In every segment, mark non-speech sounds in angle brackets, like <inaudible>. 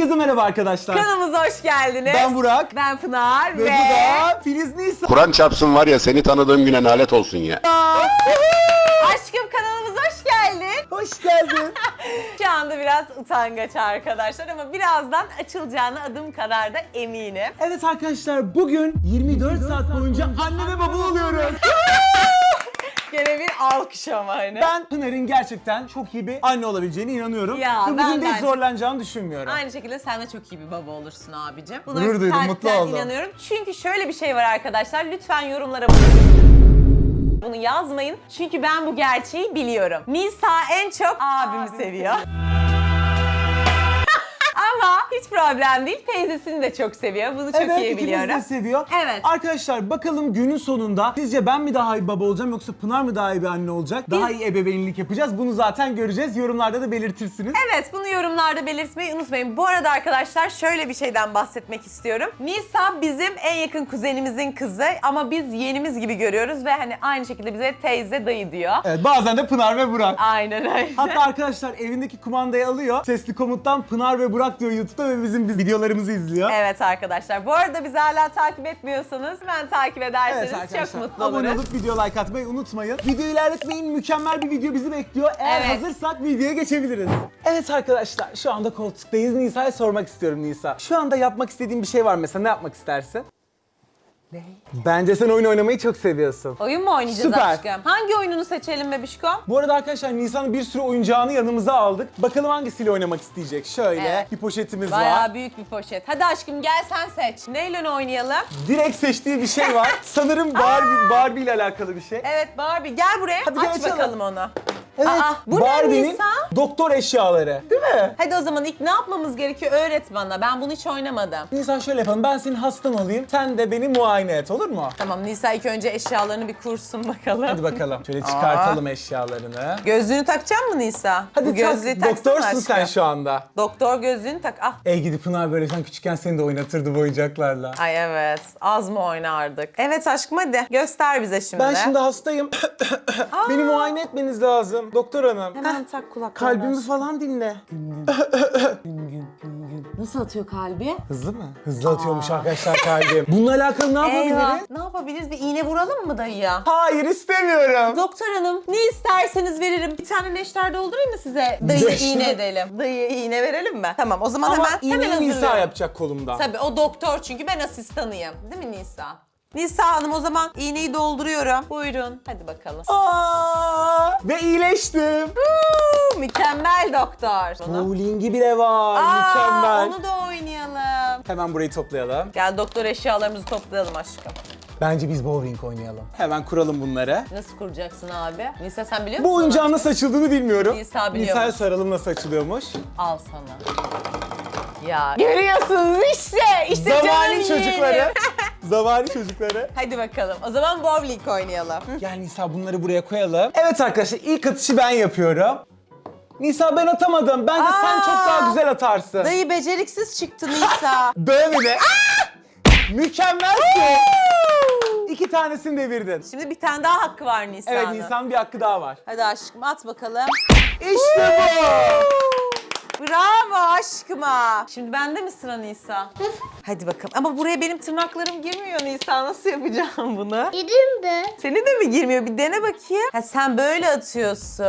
Herkese merhaba arkadaşlar. Kanalımıza hoş geldiniz. Ben Burak. Ben Pınar Ve ve... bu da Filiz Nisa. Kur'an çarpsın var ya seni tanıdığım güne nalet olsun ya. Aşkım kanalımıza hoş geldin. Hoş geldin. <laughs> Şu anda biraz utangaç arkadaşlar ama birazdan açılacağına adım kadar da eminim. evet arkadaşlar bugün 24 saat boyunca anne ve baba oluyoruz. Gene bir alkış ama hani. Ben Pınar'ın gerçekten çok iyi bir anne olabileceğine inanıyorum. Ya, Ve ben bugün de hiç zorlanacağını düşünmüyorum. Aynı şekilde sen de çok iyi bir baba olursun abicim. Buna Gurur duydum, kalpten mutlu oldum. inanıyorum. Çünkü şöyle bir şey var arkadaşlar. Lütfen yorumlara bunu yazmayın. Çünkü ben bu gerçeği biliyorum. Nisa en çok abimi seviyor. Ama hiç problem değil. Teyzesini de çok seviyor. Bunu çok evet, iyi biliyorum. de seviyor. Evet. Arkadaşlar bakalım günün sonunda sizce ben mi daha iyi baba olacağım yoksa Pınar mı daha iyi bir anne olacak? Daha iyi ebeveynlik yapacağız. Bunu zaten göreceğiz. Yorumlarda da belirtirsiniz. Evet bunu yorumlarda belirtmeyi unutmayın. Bu arada arkadaşlar şöyle bir şeyden bahsetmek istiyorum. Nisa bizim en yakın kuzenimizin kızı ama biz yeğenimiz gibi görüyoruz ve hani aynı şekilde bize teyze dayı diyor. Evet, bazen de Pınar ve Burak. Aynen öyle. Hatta arkadaşlar evindeki kumandayı alıyor. Sesli komuttan Pınar ve Burak diyor YouTube'da ve bizim biz videolarımızı izliyor. Evet arkadaşlar. Bu arada bizi hala takip etmiyorsanız ben takip ederseniz çok mutlu Abone oluruz. olup video like atmayı unutmayın. Video ilerletmeyin. Mükemmel bir video bizi bekliyor. Eğer Evet. hazırsak videoya geçebiliriz. Evet arkadaşlar şu anda koltuktayız. Nisa'ya sormak istiyorum Nisa. Şu anda yapmak istediğin bir şey var mesela ne yapmak istersin? Ne? Bence sen oyun oynamayı çok seviyorsun. Oyun mu oynayacağız Süper. aşkım? Hangi oyununu seçelim bebişkom? Bu arada arkadaşlar Nisa'nın bir sürü oyuncağını yanımıza aldık. Bakalım hangisiyle oynamak isteyecek. Şöyle Evet. bir poşetimiz var. Bayağı büyük bir poşet. Hadi aşkım gel sen seç. Neyle oynayalım? Direkt seçtiği bir şey var. <laughs> Sanırım Barbie, Barbie ile alakalı bir şey. Evet Barbie gel buraya. Hadi gel Aç açalım. bakalım onu. Evet. Aa, bu ne Barbie'nin Nisa? doktor eşyaları. Değil mi? Hadi o zaman ilk ne yapmamız gerekiyor öğret bana. Ben bunu hiç oynamadım. Nisa şöyle yapalım. Ben senin hastan olayım. Sen de beni muayene et olur mu? Tamam Nisa ilk önce eşyalarını bir kursun bakalım. Hadi bakalım. Şöyle çıkartalım eşyalarını. Gözlüğünü takacak mı Nisa? Hadi Bu gözlüğü tak. taksana Doktorsun aşkım. sen şu anda. Doktor gözlüğünü tak. Ah. Ey gidi Pınar böyle sen küçükken seni de oynatırdı bu oyuncaklarla. Ay evet. Az mı oynardık? Evet aşkım hadi. Göster bize şimdi. Ben şimdi hastayım. <coughs> Beni muayene etmeniz lazım. Doktor hanım. Hemen tak kulaklarını. Kalbimi falan dinle. Nasıl atıyor kalbi? Hızlı mı? Hızlı atıyormuş arkadaşlar kalbim. <laughs> Bununla alakalı ne yapabiliriz? Eyvah. Ne yapabiliriz? Bir iğne vuralım mı dayıya? Hayır istemiyorum. Doktor hanım ne isterseniz veririm. Bir tane neşter doldurayım mı size? Dayıya Neşter? iğne edelim. Dayıya iğne verelim mi? Tamam o zaman Ama hemen hemen iğneyi Nisa hazırlıyorum. yapacak kolumdan. Tabii o doktor çünkü ben asistanıyım. Değil mi Nisa? Nisa Hanım o zaman iğneyi dolduruyorum. Buyurun. Hadi bakalım. Aa, ve iyileştim. Uuu, mükemmel doktor. Bunu- Bowling'i bile var. Aa, Mükemmel. onu da oynayalım. Hemen burayı toplayalım. Gel doktor eşyalarımızı toplayalım aşkım. Bence biz bowling oynayalım. Hemen kuralım bunları. Nasıl kuracaksın abi? Nisa sen biliyor musun? Bu oyuncağın nasıl açıldığını bilmiyorum. Nisa biliyor. Nisa'ya soralım nasıl açılıyormuş. Al sana. Ya. Görüyorsunuz işte. İşte Zamani canım çocukları. <laughs> yeğenim. Zamani çocukları. Hadi bakalım. O zaman bowling oynayalım. <laughs> Gel Nisa bunları buraya koyalım. Evet arkadaşlar ilk atışı ben yapıyorum. Nisa ben atamadım. Bence sen Aa! çok daha güzel atarsın. Dayı beceriksiz çıktı Nisa. <laughs> Böyle. Mükemmelsin. İki tanesini devirdin. Şimdi bir tane daha hakkı var Nisa'nın. Evet Nisan bir hakkı daha var. Hadi aşkım at bakalım. İşte bu. Bravo aşkıma. Şimdi bende mi sıra Nisa? <laughs> Hadi bakalım. Ama buraya benim tırnaklarım girmiyor Nisa. Nasıl yapacağım bunu? Yedim de. Senin de mi girmiyor? Bir dene bakayım. Ha, sen böyle atıyorsun.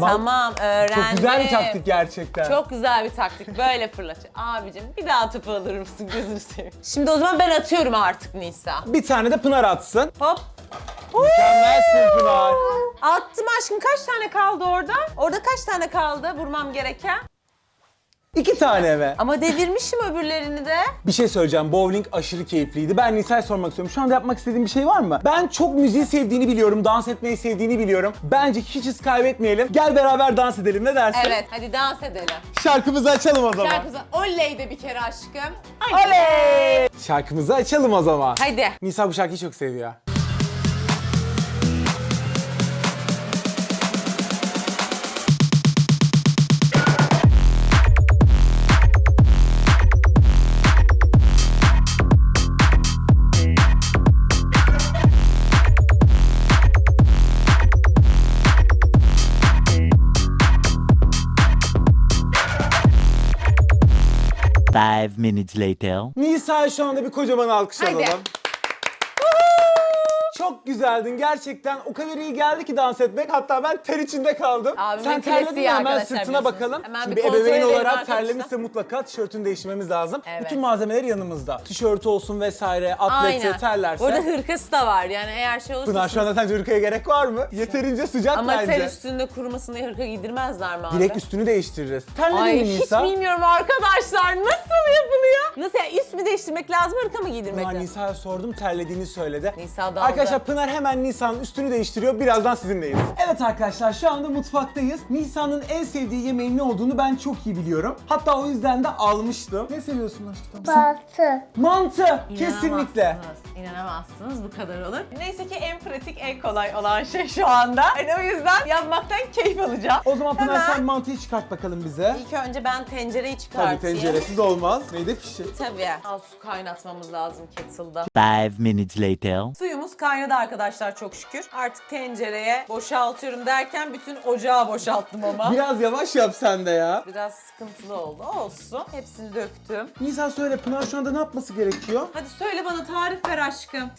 tamam öğrendim. Çok güzel bir taktik gerçekten. Çok güzel bir taktik. Böyle fırlatıyor. Abicim bir daha topu alır mısın? Gözünü seveyim. Şimdi o zaman ben atıyorum artık Nisa. Bir tane de Pınar atsın. Hop. Mükemmelsin Pınar. Attım aşkım. Kaç tane kaldı orada? Orada kaç tane kaldı vurmam gereken? İki tane mi? Ama devirmişim öbürlerini de. Bir şey söyleyeceğim. Bowling aşırı keyifliydi. Ben Nisa'ya sormak istiyorum. Şu anda yapmak istediğin bir şey var mı? Ben çok müziği sevdiğini biliyorum. Dans etmeyi sevdiğini biliyorum. Bence hiç hız kaybetmeyelim. Gel beraber dans edelim. Ne dersin? Evet hadi dans edelim. Şarkımızı açalım o zaman. Şarkımıza oley de bir kere aşkım. Oley! Şarkımızı açalım o zaman. Haydi. Nisa bu şarkıyı çok seviyor. Five minutes later. Nisa'ya şu anda bir kocaman alkış Hadi. alalım. Çok güzeldin gerçekten. O kadar iyi geldi ki dans etmek. Hatta ben ter içinde kaldım. Abimin Sen terledin klasiği mi? Hemen arkadaşlar sırtına biliyorsunuz. bakalım. Hemen Şimdi bir bir kontrol ebeveyn edelim olarak arkadaşlar. terlemişse mutlaka tişörtünü değiştirmemiz lazım. Evet. Bütün malzemeler yanımızda. Tişörtü olsun vesaire, atleti, Aynen. terlerse. Bu arada hırkası da var yani eğer şey olursa. Pınar şu anda sence hırkaya gerek var mı? Yeterince sıcak Ama bence. ter üstünde kurumasın diye hırka giydirmezler mi abi? Direkt üstünü değiştiririz. Terledin Ay mi hiç Nisa? bilmiyorum arkadaşlar nasıl yapılıyor? Nasıl yani üst mü değiştirmek lazım hırka mı giydirmek Pınar lazım? Nisa'ya sordum terlediğini söyledi. Nisa daldı. Arkadaşlar Pınar hemen Nisa'nın üstünü değiştiriyor. Birazdan sizinleyiz. Evet arkadaşlar şu anda mutfaktayız. Nisa'nın en sevdiği yemeğin ne olduğunu ben çok iyi biliyorum. Hatta o yüzden de almıştım. Ne seviyorsun aşkım? Batı. Mantı. Kesinlikle. İnanamazsınız, İnanamazsınız bu kadar olur. Neyse ki en pratik, en kolay olan şey şu anda. Hani o yüzden yapmaktan keyif alacağım. O zaman Pınar Hemen. sen mantıyı çıkart bakalım bize. İlk önce ben tencereyi çıkartayım. Tabii tenceresiz olmaz. Neydi pişir? Tabii. Az su kaynatmamız lazım kettle'da. Five minutes later. Suyumuz kaynadı arkadaşlar çok şükür. Artık tencereye boşaltıyorum derken bütün ocağı boşalttım ama. Biraz yavaş yap sen de ya. Biraz sıkıntılı oldu. Olsun. Hepsini döktüm. Nisa söyle Pınar şu anda ne yapması gerekiyor? Hadi söyle bana tarif ver aşkım.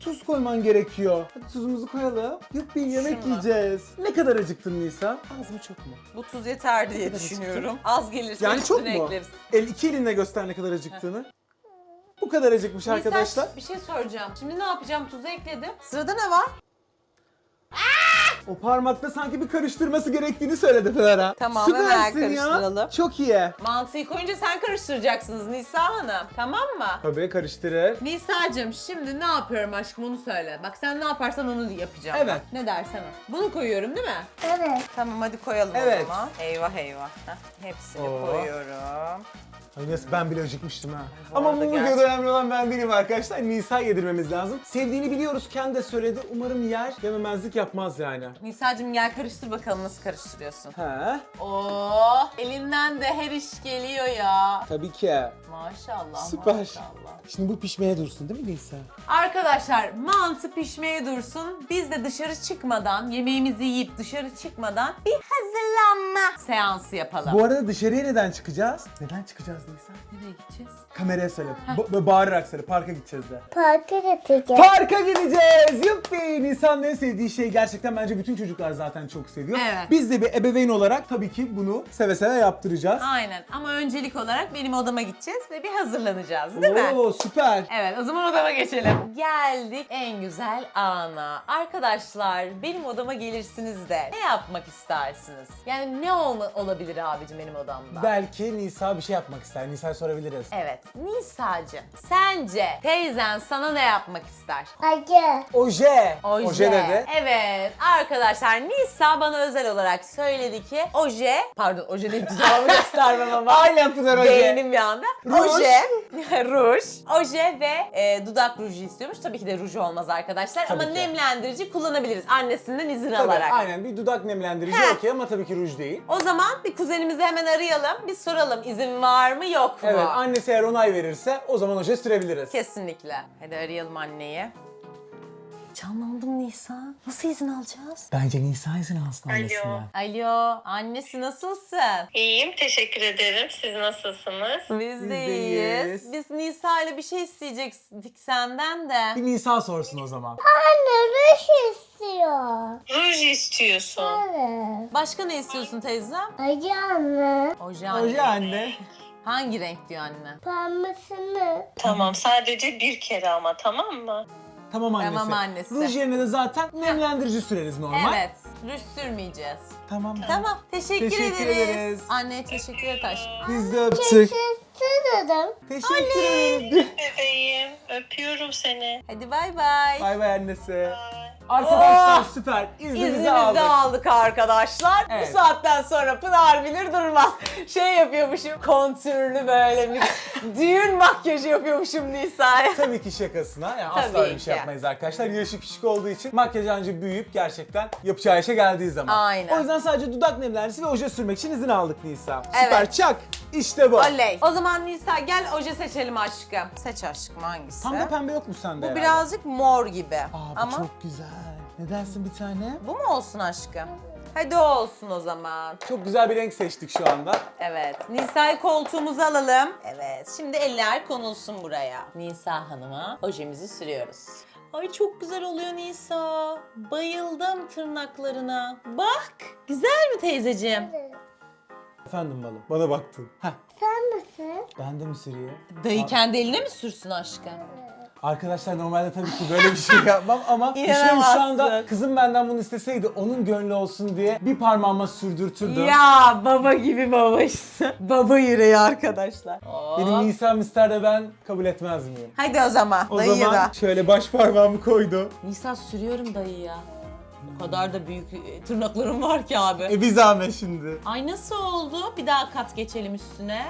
Tuz koyman gerekiyor. Hadi tuzumuzu koyalım. Yuppi yemek Şunu. yiyeceğiz. Ne kadar acıktın Nisa? Az mı çok mu? Bu tuz yeter diye düşünüyorum. Az gelirse Yani çok üstüne mu? ekleriz. El iki elinle göster ne kadar acıktığını. Bu kadar acıkmış arkadaşlar. Nisa, bir şey soracağım. Şimdi ne yapacağım? Tuzu ekledim. Sırada ne var? O parmakta sanki bir karıştırması gerektiğini söyledi Pınar'a. Tamam, Süpersin hemen ya. karıştıralım. Çok iyi. Mantıyı koyunca sen karıştıracaksınız Nisa Hanım. Tamam mı? Tabii karıştırır. Nisa'cığım şimdi ne yapıyorum aşkım onu söyle. Bak sen ne yaparsan onu yapacağım. Evet. Ne dersen o. Bunu koyuyorum değil mi? Evet. Tamam hadi koyalım Evet. o zaman. Eyvah eyvah. Heh, hepsini Oo. koyuyorum. Nasıl ben bile acıkmıştım ha. Bu Ama arada bu videoda gerçekten- önemli olan ben değilim arkadaşlar. Nisa yedirmemiz lazım. Sevdiğini biliyoruz. Kendi de söyledi. Umarım yer. Yememezlik yapmaz yani. Nisa'cığım gel karıştır bakalım nasıl karıştırıyorsun. He. Oo, elinden de her iş geliyor ya. Tabii ki. Maşallah Süper. maşallah. Şimdi bu pişmeye dursun değil mi Nisa? Arkadaşlar mantı pişmeye dursun. Biz de dışarı çıkmadan, yemeğimizi yiyip dışarı çıkmadan bir hazırlanma seansı yapalım. Bu arada dışarıya neden çıkacağız? Neden çıkacağız Nisa? Nereye gideceğiz? Kameraya söyle. Ba- bağırarak söyle. Parka gideceğiz de. Parka gideceğiz. Parka gideceğiz. Yuppi. Nisan'ın en sevdiği şey gerçekten bence bütün çocuklar zaten çok seviyor. Evet. Biz de bir ebeveyn olarak tabii ki bunu seve seve yaptıracağız. Aynen ama öncelik olarak benim odama gideceğiz ve bir hazırlanacağız değil mi? Oo süper. Evet o zaman odama geçelim. Geldik en güzel ana. Arkadaşlar benim odama gelirsiniz de ne yapmak istersiniz? Yani ne olma, olabilir abicim benim odamda? Belki Nisa bir şey yapmak ister. Nisa'ya sorabiliriz. Evet Nisa'cığım sence teyzen sana ne yapmak ister? Acı. Oje. Oje. dedi. Evet arkadaşlar Nisa bana özel olarak söyledi ki oje, pardon oje deyip <laughs> cevabı göstermem ama. Aynen Pınar Oje. Beynim bir anda. Ruj. Oje, <laughs> ruj, oje ve e, dudak ruju istiyormuş. Tabii ki de ruj olmaz arkadaşlar Tabii ama ki. nemlendirici kullanabiliriz annesinden izin Tabii, alarak. aynen bir dudak nemlendirici Heh. okey ama tabii ki ruj değil. O zaman bir kuzenimizi hemen arayalım. Bir soralım izin var mı yok mu? Evet annesi eğer onay verirse o zaman oje sürebiliriz. Kesinlikle. Hadi arayalım anneyi. Canlandım Nisa. Nasıl izin alacağız? Bence Nisa izin alsın annesinden. Alo, annesi nasılsın? İyiyim, teşekkür ederim. Siz nasılsınız? Biz, Biz de de iyiyiz. iyiyiz. Biz Nisa ile bir şey isteyecektik senden de. Bir Nisa sorsun o zaman. Anne ruj istiyor. Ruj istiyorsun. Evet. Başka ne istiyorsun teyzem? Acı anne. Oje anne. Oje anne. Hangi renk diyor anne? Pembesini. Tamam, sadece bir kere ama tamam mı? Tamam annesi. Tamam annesi. Ruj yerine de zaten nemlendirici süreriz normal. Evet. Ruj sürmeyeceğiz. Tamam. Tamam. Teşekkür, Teşekkür ederiz. ederiz. Anneye teşekkür et aşkım. Biz de öptük. Istedim. Teşekkür ederim. Bebeğim, öpüyorum seni. Hadi bay bay. Bay bay annesi. Arkadaşlar süper. İzninizi İznimizi aldık. aldık arkadaşlar. Evet. Bu saatten sonra Pınar bilir durmaz. Şey yapıyormuşum, kontürlü böyle bir <laughs> düğün makyajı yapıyormuşum Nisa'ya. Tabii ki şakasına. Yani Tabii asla öyle bir şey ki. yapmayız arkadaşlar. Yaşı küçük olduğu için makyaj ancak büyüyüp gerçekten yapacağı işe geldiği zaman. Aynen. O yüzden sadece dudak nemlendiricisi ve oje sürmek için izin aldık Nisa. Süper Evet. çak. İşte bu. Oley. O zaman Nisa gel oje seçelim aşkım. Seç aşkım hangisi? Tam da pembe yok mu sende Bu herhalde? birazcık mor gibi. Aa bu Ama çok güzel. Ne dersin bir tane? bu mu olsun aşkım? Hadi o olsun o zaman. Çok güzel bir renk seçtik şu anda. Evet. Nisa'yı koltuğumuza alalım. Evet. Şimdi eller konulsun buraya. Nisa Hanım'a ojemizi sürüyoruz. Ay çok güzel oluyor Nisa. Bayıldım tırnaklarına. Bak. Güzel mi teyzeciğim? Efendim balım. Bana baktın. Heh. Sen misin? Ben de mi sürüyor? Dayı kendi eline mi sürsün aşkım? Arkadaşlar normalde tabii ki böyle bir şey yapmam ama <laughs> düşünüyorum şu İnanamazsın. anda kızım benden bunu isteseydi onun gönlü olsun diye bir parmağıma sürdürtürdüm. Ya baba gibi babaşsın. <laughs> baba yüreği arkadaşlar. Benim Nisa'm ister de ben kabul etmez miyim? Hadi o zaman. O dayıya zaman da. şöyle baş parmağımı koydu. Nisa sürüyorum dayıya. O kadar da büyük e, tırnaklarım var ki abi. E bir zahmet şimdi. Ay nasıl oldu? Bir daha kat geçelim üstüne.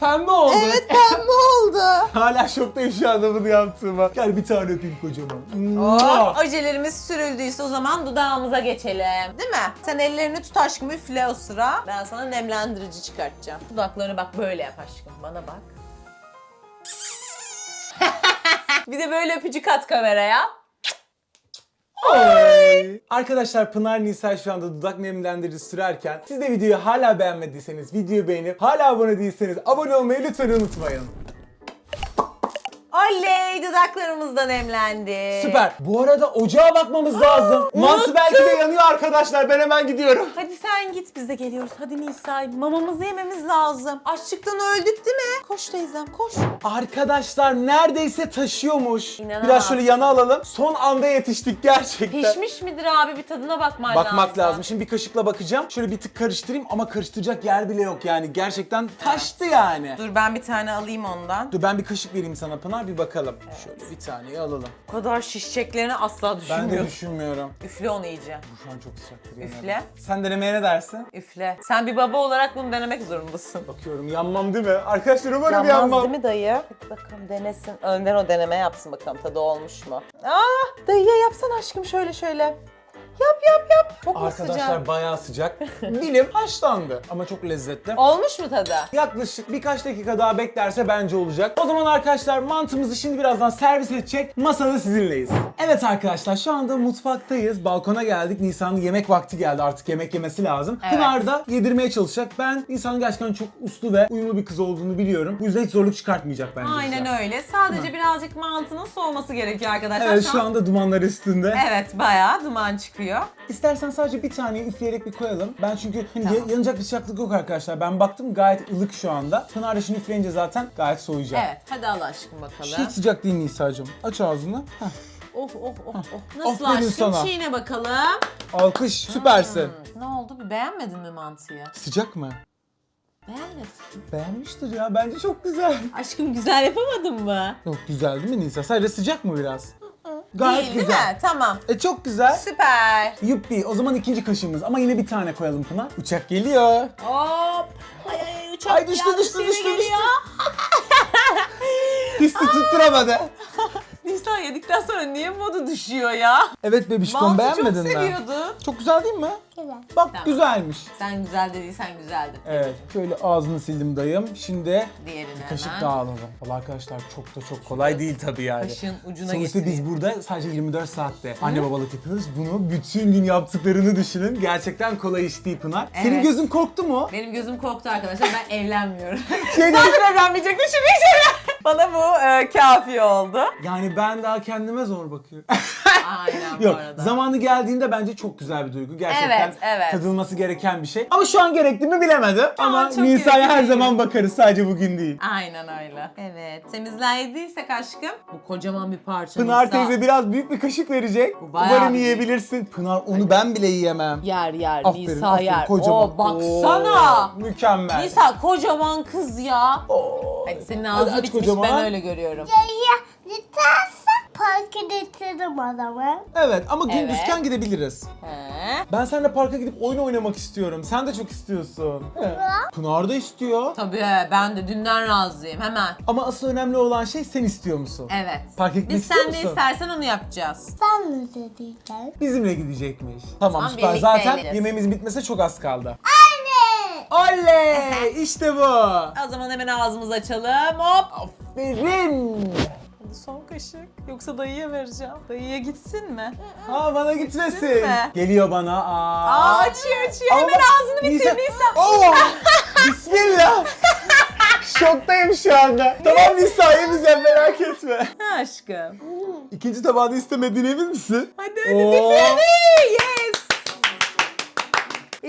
Pembe oldu. Evet pembe oldu. <laughs> Hala şoktayım şu anda bunu yaptığıma. Gel bir tane öpeyim kocaman. Oh, Mua. ojelerimiz sürüldüyse o zaman dudağımıza geçelim. Değil mi? Sen ellerini tut aşkım üfle o sıra. Ben sana nemlendirici çıkartacağım. Dudaklarını bak böyle yap aşkım. Bana bak. <laughs> bir de böyle öpücük at kameraya. Oy. Arkadaşlar Pınar Nisa şu anda dudak nemlendirici sürerken siz de videoyu hala beğenmediyseniz videoyu beğenip hala abone değilseniz abone olmayı lütfen unutmayın. Oley dudaklarımız da nemlendi. Süper. Bu arada ocağa bakmamız lazım. Mantı belki de yanıyor arkadaşlar. Ben hemen gidiyorum. Hadi sen git biz de geliyoruz. Hadi Nisa mamamızı yememiz lazım. Açlıktan öldük değil mi? Koş teyzem koş. Arkadaşlar neredeyse taşıyormuş. İnanamazsın. Biraz şöyle yana alalım. Son anda yetiştik gerçekten. Pişmiş midir abi bir tadına bakman Bakmak lazım. Şimdi bir kaşıkla bakacağım. Şöyle bir tık karıştırayım ama karıştıracak yer bile yok yani. Gerçekten taştı yani. Dur ben bir tane alayım ondan. Dur ben bir kaşık vereyim sana Pınar bir bakalım. Şöyle bir taneyi alalım. Bu kadar şişeceklerini asla Ben de düşünmüyorum. düşünmüyorum. Üfle onu iyice. Bu şu an çok sıcaktır. Üfle. yemin Sen denemeye ne dersin? Üfle. Sen bir baba olarak bunu denemek zorundasın. Bakıyorum yanmam değil mi? Arkadaşlar umarım Yanmaz yanmam. değil mi dayı? Hadi bakalım denesin. Önden o deneme yapsın bakalım tadı olmuş mu? Aa, dayıya yapsana aşkım şöyle şöyle. Yap yap yap. Çok mu Arkadaşlar sıcak? bayağı sıcak. Dilim haşlandı ama çok lezzetli. Olmuş mu tadı? Yaklaşık birkaç dakika daha beklerse bence olacak. O zaman arkadaşlar mantımızı şimdi birazdan servis edecek. Masada sizinleyiz. Evet arkadaşlar şu anda mutfaktayız. Balkona geldik. Nisan'ın yemek vakti geldi. Artık yemek yemesi lazım. Evet. Pınar da yedirmeye çalışacak. Ben Nisan'ın gerçekten çok uslu ve uyumlu bir kız olduğunu biliyorum. Bu yüzden hiç zorluk çıkartmayacak bence bize. Aynen öyle. Sadece birazcık mantının soğuması gerekiyor arkadaşlar. Evet şu anda dumanlar üstünde. Evet bayağı duman çıkıyor. İstersen sadece bir tane üfleyerek bir koyalım. Ben çünkü hani Tamam. ya- yanacak bir sıcaklık yok arkadaşlar. Ben baktım gayet ılık şu anda. Pınar da şimdi üfleyince zaten gayet soğuyacak. Evet hadi al aşkım bakalım. Hiç sıcak değil Nisa'cığım. Aç ağzını. Heh. Of of of of. Nasıl Aferin aşkım? sana. Çiğne bakalım. Alkış. Süpersin. Ne oldu? Bir beğenmedin mi mantıyı? Sıcak mı? Beğenmedim. Beğenmiştir ya. Bence çok güzel. Aşkım güzel yapamadın mı? Çok güzel değil mi Nisa? Sadece sıcak mı biraz? Gayet Değil güzel. değil mi? Tamam. E çok güzel. Süper. Yuppi. O zaman ikinci kaşığımız. Ama yine bir tane koyalım Pınar. Uçak geliyor. Hop. Ay ay uçak Ay, düştü, düştü, düştü, geliyor. <laughs> Pisti tutturamadı. Nisan yedikten sonra niye modu düşüyor ya? Evet bebişkom Mantı beğenmedin çok mi? seviyordun. Çok güzel değil mi? Güzel. Bak Tamam. güzelmiş. Sen güzel dediysen güzeldi. Evet. Şöyle ağzını sildim dayım. Şimdi Diğerini bir kaşık hemen. daha alalım. Valla arkadaşlar çok da çok kolay değil tabii yani. Kaşığın ucuna Sonuçta biz getireyim. burada sadece 24 saatte anne babalık yapıyoruz. Bunu bütün gün yaptıklarını düşünün. Gerçekten kolay iş değil Pınar. Senin Evet. gözün korktu mu? Benim gözüm korktu arkadaşlar. Ben evlenmiyorum. Şey Zaten evlenmeyecektim şimdi hiç Bana bu e, kafi oldu. yani ben daha kendime zor bakıyorum. Aynen bu <laughs> Yok arada. zamanı geldiğinde bence çok güzel bir duygu. Gerçekten Evet, evet. tadılması gereken bir şey. Ama şu an gerekli mi bilemedim. Ama çok Nisa'ya gerekli her değil. zaman bakarız sadece bugün değil. Aynen öyle. Evet. Temizlendiysek aşkım. Bu kocaman bir parça. Pınar Nisa. teyze biraz büyük bir kaşık verecek. Bu bayağı Umarım büyük. yiyebilirsin. Pınar onu ben bile yiyemem. Yer yer. Aferin, Nisa aferin. yer. Kocaman. Oo, baksana. Oo, mükemmel. Nisa kocaman kız ya. Oo. Hadi senin Hadi ağzın aç bitmiş kocaman. Ben öyle görüyorum. Ya lütfen parka getirdim adamı. Evet ama Evet. gündüzken gidebiliriz. He. Ben seninle parka gidip oyun oynamak istiyorum. Sen de çok istiyorsun. Pınar da istiyor. Tabii ben de dünden razıyım hemen. Ama asıl önemli olan şey sen istiyor musun? Evet. Parka gitmek Biz istiyor sen ne musun? istersen onu yapacağız. Sen ne dedin? Bizimle gidecekmiş. Tamam Tamam, süper. birlikte Zaten eğleniriz. yemeğimiz bitmese çok az kaldı. Anne! Oley! <laughs> İşte bu. O zaman hemen ağzımızı açalım. Hop. Aferin. Hadi son kaşık. Yoksa dayıya vereceğim. Dayıya gitsin mi? Aa bana gitmesin. mi? Geliyor bana. Aa. Aa açıyor açıyor. Ama Hemen bak, ağzını bitir. Oo! Bismillah. Şoktayım şu anda. Tamam Nisa yemeyeceğim merak etme. Ha aşkım. İkinci tabağını istemediğine emin misin? Hadi hadi Oo.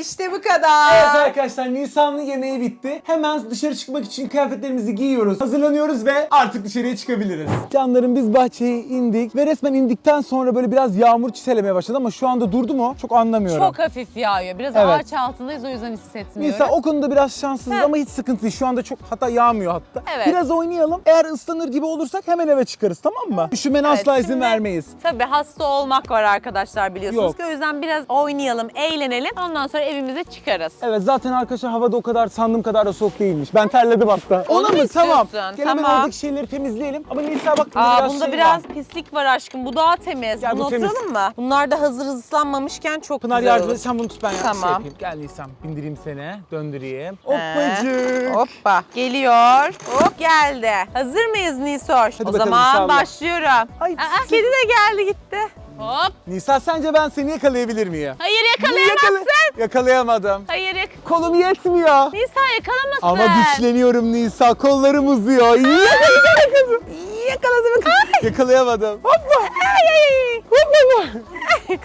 İşte bu kadar. Evet arkadaşlar Nisan'ın yemeği bitti. Hemen dışarı çıkmak için kıyafetlerimizi giyiyoruz. Hazırlanıyoruz ve artık dışarıya çıkabiliriz. Canlarım biz bahçeye indik ve resmen indikten sonra böyle biraz yağmur çiselemeye başladı ama şu anda durdu mu? Çok anlamıyorum. Çok hafif yağıyor. Biraz Evet. ağaç altındayız o yüzden hissetmiyoruz. Nisa o konuda biraz şanssızız Heh. ama hiç sıkıntı değil. Şu anda çok hatta yağmıyor hatta. Evet. Biraz oynayalım. Eğer ıslanır gibi olursak hemen eve çıkarız tamam mı? Üşümene Evet, asla izin şimdi- vermeyiz. Tabii hasta olmak var arkadaşlar biliyorsunuz Yok. ki. O yüzden biraz oynayalım, eğlenelim. Ondan sonra evimize çıkarız. Evet zaten arkadaşlar havada o kadar sandığım kadar da soğuk değilmiş. Ben terledim hatta. Onu mu Tamam. istiyorsun? Gel hemen Tamam. oradaki şeyleri temizleyelim. Ama Nisa bak bunda Aa biraz bunda şey biraz var. pislik var aşkım. Bu daha temiz. Gel, Bunu bu temiz. oturalım mı? Bunlar da hazır ıslanmamışken çok Pınar güzel yardım olur. et sen bunu tut ben Tamam. şey yapayım. Gel Nisan bindireyim seni. Döndüreyim. Ee, Hoppacık. Hoppa. Geliyor. Hop geldi. Hazır mıyız Nisoş? o bakalım, zaman başlıyorum. Ay, Aa, kedi de geldi gitti. Hop. Nisa sence ben seni yakalayabilir miyim? Hayır Yakala- yakalayamazsın. Yakalayamadım. Hayır yak Kolum yetmiyor. Nisa yakalamasın. Ama güçleniyorum Nisa. Kollarım uzuyor. Yakaladım. Yakaladım. Yakalayamadım. Hoppa. Ay ay ay. Hoppa.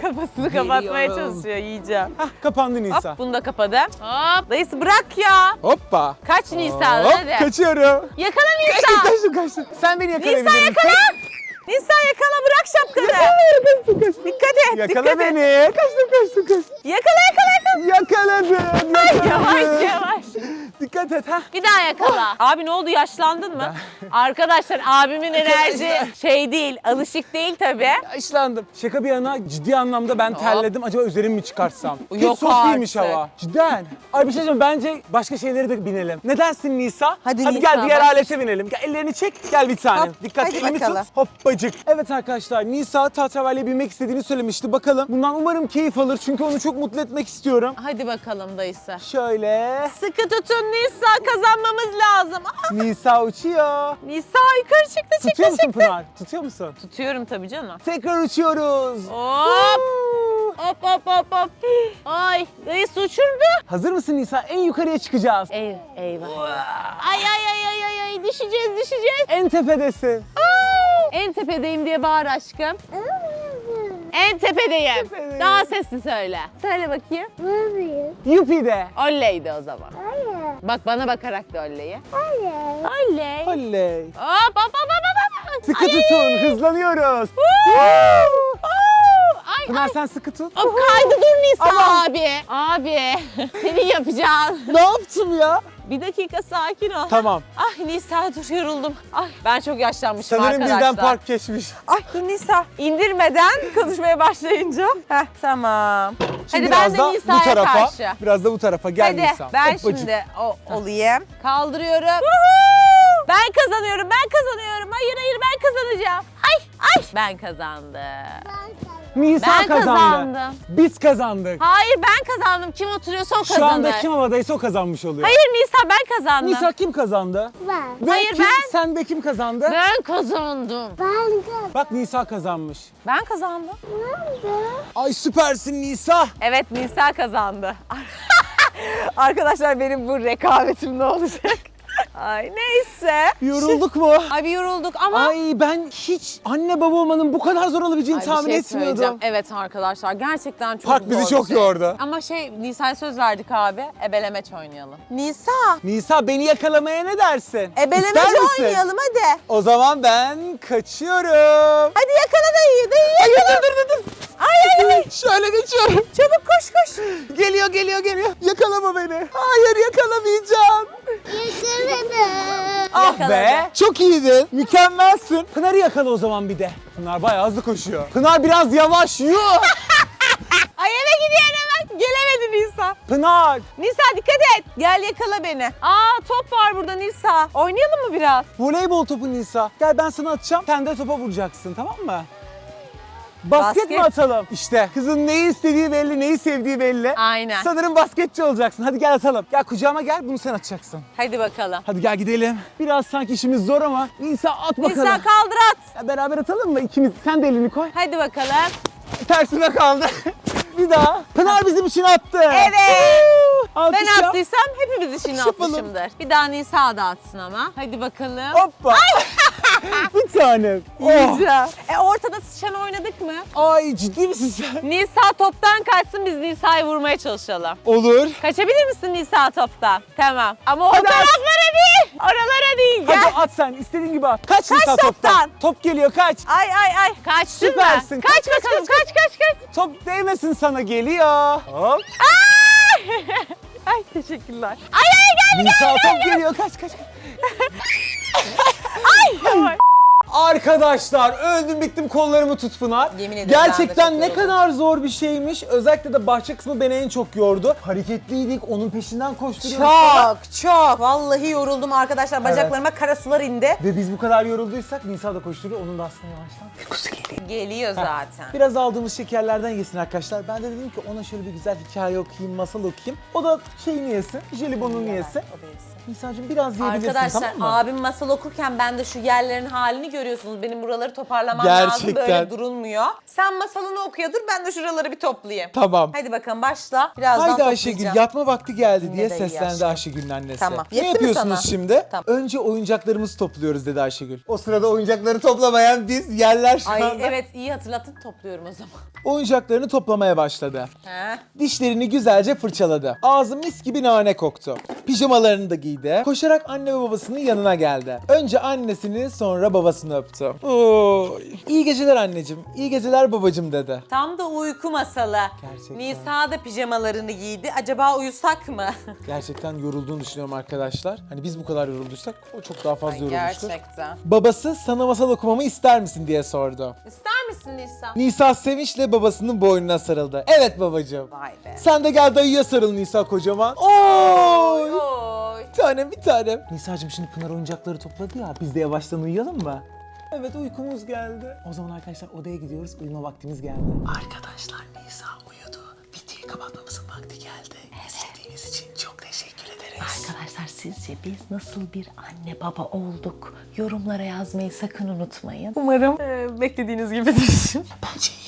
Kafasını kapatmaya Geliyorum. çalışıyor yiyeceğim. Hah kapandı Nisa. Hop bunu da kapadım. Hop. Dayısı bırak ya. Hoppa. Kaç Nisa Hop, hadi. kaçıyorum. Yakala Kaçtım Nisa. kaçtım kaçtım. Sen beni yakalayabilir Nisa misin? yakala. Nisa yakala bırak şapkanı. Kaçtım kaçtım. Dikkat et. Yakala dikkat et. beni. Kaçtım kaçtım kaçtım. Yakala yakala yakala. Yakaladım. Yakaladım. Yavaş yavaş. Dikkat et ha. Bir daha yakala. Abi ne oldu yaşlandın mı? Arkadaşlar abimin enerji şey değil, alışık değil tabii. Yaşlandım. Şaka bir yana ciddi anlamda ben terledim. Acaba üzerimi mi çıkartsam? <laughs> Hiç Yok soğuk değilmiş artık. hava. Cidden. Ay bir şey söyleyeyim bence başka şeylere de binelim. Ne dersin Nisa? Hadi Hadi Nisa, gel diğer bak. alete binelim. Gel ellerini çek gel bir tane. Hop, Dikkat hadi elimi bakalım. tut. Hoppacık. Evet arkadaşlar Nisa tahtavalye binmek istediğini söylemişti. Bakalım bundan umarım keyif alır. Çünkü onu çok mutlu etmek istiyorum. Hadi bakalım dayısı. Şöyle. Sıkı tutun Nisa kazanmamız lazım. Ah, Nisa uçuyor. Nisa yukarı çıktı çıktı Tutuyor musun çıktı. Pınar? Tutuyor musun? Tutuyorum tabii canım. Tekrar uçuyoruz. Hop. Hop hop hop hop. Ay dayısı uçurdu. Hazır mısın Nisa? En yukarıya çıkacağız. Ey, eyvah. Ay ay ay ay ay ay düşeceğiz düşeceğiz. En tepedesin. En tepedeyim diye bağır aşkım. En tepedeyim. Tepedeyim. Daha sesli söyle. Söyle bakayım. Buradayım. Yupi'de. Olleydi o zaman. Hayır. Bak bana bakarak da olleyi. Hayır. Olley. Oley. Hop hop hop hop hop. Sıkı Ay. tutun, hızlanıyoruz. Woo! Oo! Ay Pınar ay. sen sıkı tut. Hop kaydı dur Nisa Aman. abi. Abi <laughs> seni yapacağım. Ne yaptım ya? Bir dakika sakin ol. Tamam. Ay Nisa dur yoruldum. Ay ben çok yaşlanmışım Sanırım arkadaşlar. bizden park geçmiş. Ay dur Nisa. İndirmeden konuşmaya başlayınca. Heh tamam. Şimdi Hadi ben biraz de da bu Nisa'ya tarafa. karşı. Biraz da bu tarafa gel Hadi Nisa. ben Hoppacık. şimdi o, olayım. Kaldırıyorum. Ben kazanıyorum, ben kazanıyorum. Hayır hayır ben kazanacağım. Ay ay. Ben kazandım. Nisa Ben kazandı. kazandım. Biz kazandık. Hayır ben kazandım. Kim oturuyorsa o kazanır. Şu anda kim havadaysa o kazanmış oluyor. Hayır Nisa ben kazandım. Nisa kim kazandı? Ben. Ve Hayır, kim, ben. Sen de kim kazandı? Ben kazandım. Ben de. Bak Nisa kazanmış. Ben kazandım. Nerede? Ay süpersin Nisa. Evet Nisa kazandı. <laughs> Arkadaşlar benim bu rekabetim ne olacak? Ay neyse. Yorulduk mu? Ay bir yorulduk ama... Ay ben hiç anne baba olmanın bu kadar zor olabileceğini Ay, bir tahmin şey etmiyordum. söyleyeceğim. Evet arkadaşlar gerçekten çok Park zor bizi bir çok şey. yordu. Ama şey Nisa'ya söz verdik abi. Ebelemeç oynayalım. Nisa. Nisa beni yakalamaya ne dersin? Ebelemeç İster misin? oynayalım hadi. O zaman ben kaçıyorum. Hadi yakala dayıyı. Dayıyı yakala. Dur dur dur. Ay ay ay. Şöyle geçiyorum. Çabuk koş koş. Geliyor geliyor geliyor. Yakalama beni. Hayır yakalamayacağım. Be. Çok iyiydin. Mükemmelsin. Pınar'ı yakala o zaman bir de. Pınar bayağı hızlı koşuyor. Pınar biraz yavaş. Yuh. <laughs> Ay eve gidiyor hemen. Gelemedi Nisa. Pınar. Nisa dikkat et. Gel yakala beni. Aa top var burada Nisa. Oynayalım mı biraz? Voleybol topu Nisa. Gel ben sana atacağım. Sen de topa vuracaksın tamam mı? Basket, mi Basket. atalım? İşte kızın neyi istediği belli, neyi sevdiği belli. Aynen. Sanırım basketçi olacaksın. Hadi gel atalım. Gel kucağıma gel, bunu sen atacaksın. Hadi bakalım. Hadi gel gidelim. Biraz sanki işimiz zor ama Nisa at bakalım. Nisa kaldır at. Ya beraber atalım mı? İkimiz, sen de elini koy. Hadi bakalım. Tersine kaldı. <laughs> bir daha. Pınar bizim için attı. Evet. Ben attıysam hepimiz için atmışımdır. Bir daha Nisa da atsın ama. Hadi bakalım. Hoppa. <laughs> bir tane. Oh. E ortada sıçan oynadık mı? Ay ciddi misin sen? Nisa toptan kaçsın biz Nisa'yı vurmaya çalışalım. Olur. Kaçabilir misin Nisa toptan? Tamam. Ama o Hadi at. taraflara değil. Oralara değil. Gel. Hadi at sen istediğin gibi at. Kaç, Kaç Nisa toptan? toptan? Top geliyor kaç. Ay ay ay. Kaçtın Süpersin. Kaç, Kaç, kaç, bakalım. kaç, Kaç kaç kaç. Top değmesin sana geliyor. Hop. <laughs> Ay teşekkürler. Ay ay gel. Nisa top geliyor kaç kaç. kaç. <laughs> Ay. Arkadaşlar öldüm bittim kollarımı tut Pınar. Yemin ederim ben de Gerçekten çok ne yoruldum. kadar zor bir şeymiş. Özellikle de bahçe kısmı beni en çok yordu. Hareketliydik, onun peşinden koşturuyoruz. falan. Çok çok. Vallahi yoruldum arkadaşlar. Bacaklarıma kara sular indi. Ve biz bu kadar yorulduysak Nisa da koşturuyor. Onun da aslında yavaştan geliyor. Geliyor zaten. Biraz aldığımız şekerlerden yesin arkadaşlar. Ben de dedim ki ona şöyle bir güzel hikaye okuyayım, masal okuyayım. O da şeyini yesin, jelibonunu yesin. Nisa'cığım biraz yiyebilirsin Arkadaşlar tamam mı? abim masal okurken ben de şu yerlerin halini görüyorsunuz. Benim buraları toparlamam Gerçekten. lazım. Böyle durulmuyor. Sen masalını okuya dur ben de şuraları bir toplayayım. Tamam. Hadi bakalım başla. Birazdan Haydi Ayşegül toplayacağım. yatma vakti geldi diye de iyi seslendi aşkım. Ayşegül'ün annesi. Tamam. Ne Yetti mi yapıyorsunuz sana? şimdi? Tamam. Önce oyuncaklarımızı topluyoruz dedi Ayşegül. O sırada oyuncakları toplamayan biz yerler şu Ay anda. evet iyi hatırlatın topluyorum o zaman. Oyuncaklarını toplamaya başladı. He. Dişlerini güzelce fırçaladı. Ağzı mis gibi nane koktu. Pijamalarını da giydi. Koşarak anne ve babasının yanına geldi. Önce annesini sonra babasını öptü. Oy. İyi geceler anneciğim, iyi geceler babacığım dedi. Tam da uyku masalı. Gerçekten. Nisa da pijamalarını giydi. Acaba uyusak mı? <laughs> Gerçekten yorulduğunu düşünüyorum arkadaşlar. Hani biz bu kadar yorulduysak o çok daha fazla yorulmuştur. Gerçekten. Babası sana masal okumamı ister misin diye sordu. İster misin Nisa? Nisa sevinçle babasının boynuna sarıldı. Evet babacığım. Vay be. Sen de gel dayıya sarıl Nisa kocaman. Oy! Oy. Tanem bir tanem. Nisa'cığım şimdi Pınar oyuncakları topladı ya. Biz de yavaştan uyuyalım mı? Evet uykumuz geldi. O zaman arkadaşlar odaya gidiyoruz. Uyuma vaktimiz geldi. Arkadaşlar Nisa uyudu. Videoyu kapatmamızın vakti geldi. İzlediğiniz için çok teşekkür ederiz. Arkadaşlar sizce biz nasıl bir anne baba olduk? Yorumlara yazmayı sakın unutmayın. Umarım e, beklediğiniz gibidir. Bence iyiydik